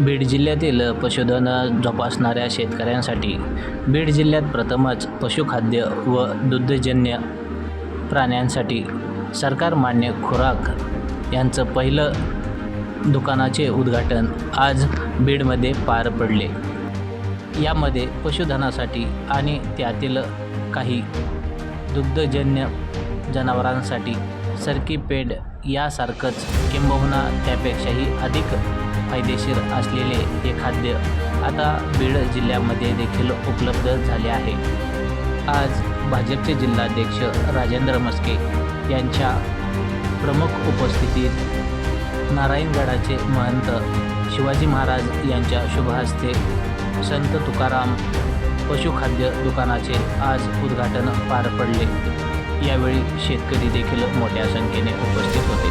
बीड जिल्ह्यातील पशुधन जोपासणाऱ्या शेतकऱ्यांसाठी बीड जिल्ह्यात प्रथमच पशुखाद्य व दुग्धजन्य प्राण्यांसाठी सरकार मान्य खुराक यांचं पहिलं दुकानाचे उद्घाटन आज बीडमध्ये पार पडले. यामध्ये पशुधनासाठी आणि त्यातील काही दुग्धजन्य जनावरांसाठी सरकी पेड यासारखंच किंबहुना त्यापेक्षाही अधिक फायदेशीर असलेले हे खाद्य आता बीड जिल्ह्यामध्ये देखील उपलब्ध झाले आहे. आज भाजपचे जिल्हाध्यक्ष राजेंद्र मस्के यांच्या प्रमुख उपस्थितीत नारायणगडाचे महंत शिवाजी महाराज यांच्या शुभहस्ते संत तुकाराम पशुखाद्य दुकानाचे आज उद्घाटन पार पडले. यावेळी शेतकरी देखील मोठ्या संख्येने उपस्थित होते.